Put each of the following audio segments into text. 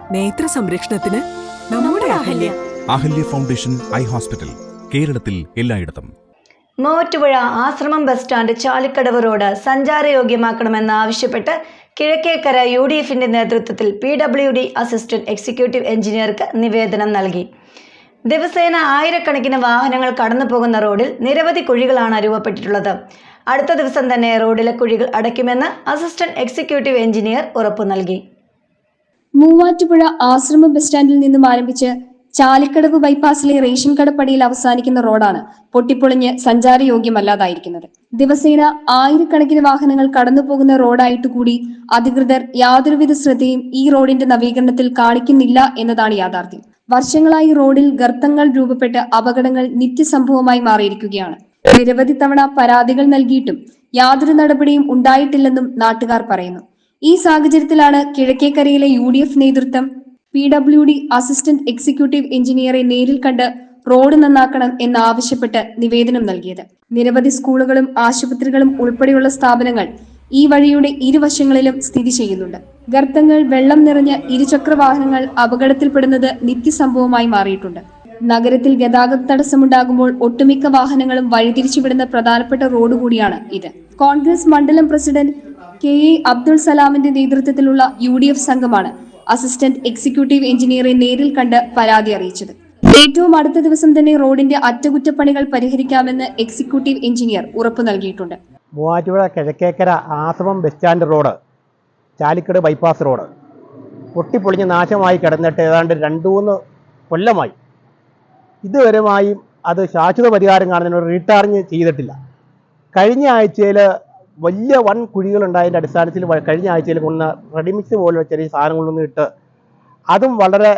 നേത്ര സംരക്ഷണത്തിന് നമ്മുടെ Ahalya. Ahalya. Foundation eye hospital കേരളത്തിൽ എല്ലായിടത്തും. Muvattupuzha Ashramam bus stand Chalikkadavu road സഞ്ചാരയോഗ്യമാക്കണമെന്ന് ആവശ്യപ്പെട്ട് കിഴക്കേക്കര യു ഡി എഫിന്റെ നേതൃത്വത്തിൽ P W D assistant executive എഞ്ചിനീയർക്ക് നിവേദനം നൽകി. ദിവസേന ആയിരക്കണക്കിന് വാഹനങ്ങൾ കടന്നു പോകുന്ന റോഡിൽ നിരവധി കുഴികളാണ് രൂപപ്പെട്ടിട്ടുള്ളത്. അടുത്ത ദിവസം തന്നെ റോഡിലെ കുഴികൾ അടയ്ക്കുമെന്ന് അസിസ്റ്റന്റ് എക്സിക്യൂട്ടീവ് എഞ്ചിനീയർ ഉറപ്പു നൽകി. മൂവാറ്റുപുഴ ആശ്രമ ബസ് സ്റ്റാൻഡിൽ നിന്നും ആരംഭിച്ച് ചാലിക്കടവ് ബൈപ്പാസിലെ റേഷൻ കടപ്പടിയിൽ അവസാനിക്കുന്ന റോഡാണ് പൊട്ടിപ്പൊളിഞ്ഞ് സഞ്ചാരയോഗ്യമല്ലാതായിരിക്കുന്നത്. ദിവസേന ആയിരക്കണക്കിന് വാഹനങ്ങൾ കടന്നുപോകുന്ന റോഡായിട്ട് കൂടി അധികൃതർ യാതൊരുവിധ ശ്രദ്ധയും ഈ റോഡിന്റെ നവീകരണത്തിൽ കാണിക്കുന്നില്ല എന്നതാണ് യാഥാർത്ഥ്യം. വർഷങ്ങളായി റോഡിൽ ഗർത്തങ്ങൾ രൂപപ്പെട്ട് അപകടങ്ങൾ നിത്യസംഭവമായി മാറിയിരിക്കുകയാണ്. നിരവധി തവണ പരാതികൾ നൽകിയിട്ടും യാതൊരു നടപടിയും ഉണ്ടായിട്ടില്ലെന്നും നാട്ടുകാർ പറയുന്നു. ഈ സാഹചര്യത്തിലാണ് കിഴക്കേക്കരയിലെ യു ഡി എഫ് നേതൃത്വം P W D assistant executive എഞ്ചിനീയറെ നേരിൽ കണ്ട് റോഡ് നന്നാക്കണം എന്നാവശ്യപ്പെട്ട് നിവേദനം നൽകിയത്. നിരവധി സ്കൂളുകളും ആശുപത്രികളും ഉൾപ്പെടെയുള്ള സ്ഥാപനങ്ങൾ ഈ വഴിയുടെ ഇരുവശങ്ങളിലും സ്ഥിതി ചെയ്യുന്നുണ്ട്. ഗർത്തങ്ങൾ വെള്ളം നിറഞ്ഞ ഇരുചക്ര വാഹനങ്ങൾ അപകടത്തിൽപ്പെടുന്നത് നിത്യസംഭവമായി മാറിയിട്ടുണ്ട്. നഗരത്തിൽ ഗതാഗത തടസ്സമുണ്ടാകുമ്പോൾ ഒട്ടുമിക്ക വാഹനങ്ങളും വഴിതിരിച്ചുവിടുന്ന പ്രധാനപ്പെട്ട റോഡ് കൂടിയാണ് ഇത്. കോൺഗ്രസ് മണ്ഡലം പ്രസിഡന്റ് കെ എ അബ്ദുൾ സലാമിന്റെ നേതൃത്വത്തിലുള്ള യു ഡി എഫ് സംഘമാണ് അസിസ്റ്റന്റ് എക്സിക്യൂട്ടീവ് എഞ്ചിനീയറെ നേരിൽ കണ്ട് പരാതി അറിയിച്ചത്. ഏറ്റവും അടുത്ത ദിവസം തന്നെ റോഡിന്റെ അറ്റകുറ്റപ്പണികൾ പരിഹരിക്കാമെന്ന് എക്സിക്യൂട്ടീവ് എഞ്ചിനീയർ ഉറപ്പു നൽകിയിട്ടുണ്ട്. Muvattupuzha Kizhakkekara Ashramam bus stand road Chalikkad bypass road. പൊട്ടിപ്പൊളിഞ്ഞ് നാശമായി കിടന്നിട്ട് ഏതാണ്ട് രണ്ടു മൂന്ന് കൊല്ലമായി. ഇതുവരെയും അത് ശാശ്വത പരിഹാരം കാണുന്നതിന് ഒരു ചെയ്തിട്ടില്ല. കഴിഞ്ഞ ആഴ്ചയിൽ വലിയ വൻ കുഴികളുണ്ടായതിന്റെ അടിസ്ഥാനത്തിൽ കഴിഞ്ഞ ആഴ്ചയിൽ കൊണ്ടുവന്ന റെഡിമിക്സ് പോലുള്ള ചെറിയ സാധനങ്ങളൊന്നും ഇട്ട് അതും വളരെ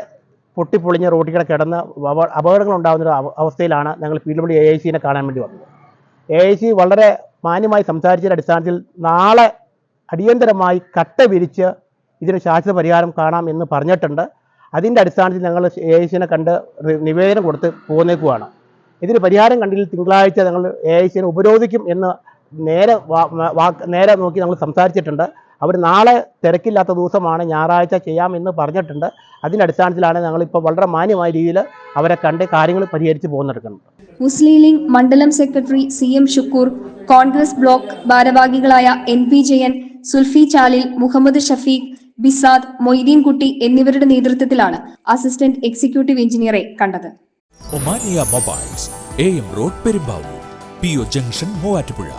പൊട്ടിപ്പൊളിഞ്ഞ കൂടെ കിടന്ന് അപകടങ്ങൾ ഉണ്ടാകുന്ന ഒരു അവസ്ഥയിലാണ് ഞങ്ങൾ പി ഡബ്ല്യു എ ഐ സിനെ കാണാൻ വേണ്ടി വന്നത്. എ ഐ സി വളരെ മാന്യമായി സംസാരിച്ചതിന്റെ അടിസ്ഥാനത്തിൽ നാളെ അടിയന്തരമായി കട്ട വിരിച്ച് ഇതിന് ശാശ്വത പരിഹാരം കാണാം എന്ന് പറഞ്ഞിട്ടുണ്ട്. അതിന്റെ അടിസ്ഥാനത്തിൽ ഞങ്ങൾ എ ഐ സിനെ കണ്ട് നിവേദനം കൊടുത്ത് പോന്നേക്കുവാണ്. ഇതിന് പരിഹാരം കണ്ടില്ല തിങ്കളാഴ്ച ഞങ്ങൾ എ ഐ സിനെ ഉപരോധിക്കും എന്ന് നേരെ നേരെ നോക്കി നമ്മൾ സംസാരിച്ചിട്ടുണ്ട്. അവർ നാളെ തിരക്കില്ലാത്ത ദിവസമാണ് ഞായറാഴ്ച ചെയ്യാമെന്ന് പറഞ്ഞിട്ടുണ്ട്. അതിന്റെ അടിസ്ഥാനത്തിലാണ് ഞങ്ങളിപ്പോൾ വളരെ മാന്യമായ രീതിയിൽ അവരെ കണ്ട് കാര്യങ്ങൾ പരിഹരിച്ച് പോകുന്നെടുക്കുന്നത് മുസ്ലിം ലീഗ് മണ്ഡലം secretary C M Shukkur Congress block ഭാരവാഹികളായ എൻ പി ജയൻ സുൽഫി ചാലിൽ മുഹമ്മദ് ഷഫീഖ് ബിസാദ് മൊയ്തീൻ കുട്ടി എന്നിവരുടെ നേതൃത്വത്തിലാണ് അസിസ്റ്റന്റ് എക്സിക്യൂട്ടീവ് എഞ്ചിനീയറെ കണ്ടത്. Omania mobiles A M road Perumbavoor P O junction Muvattupuzha.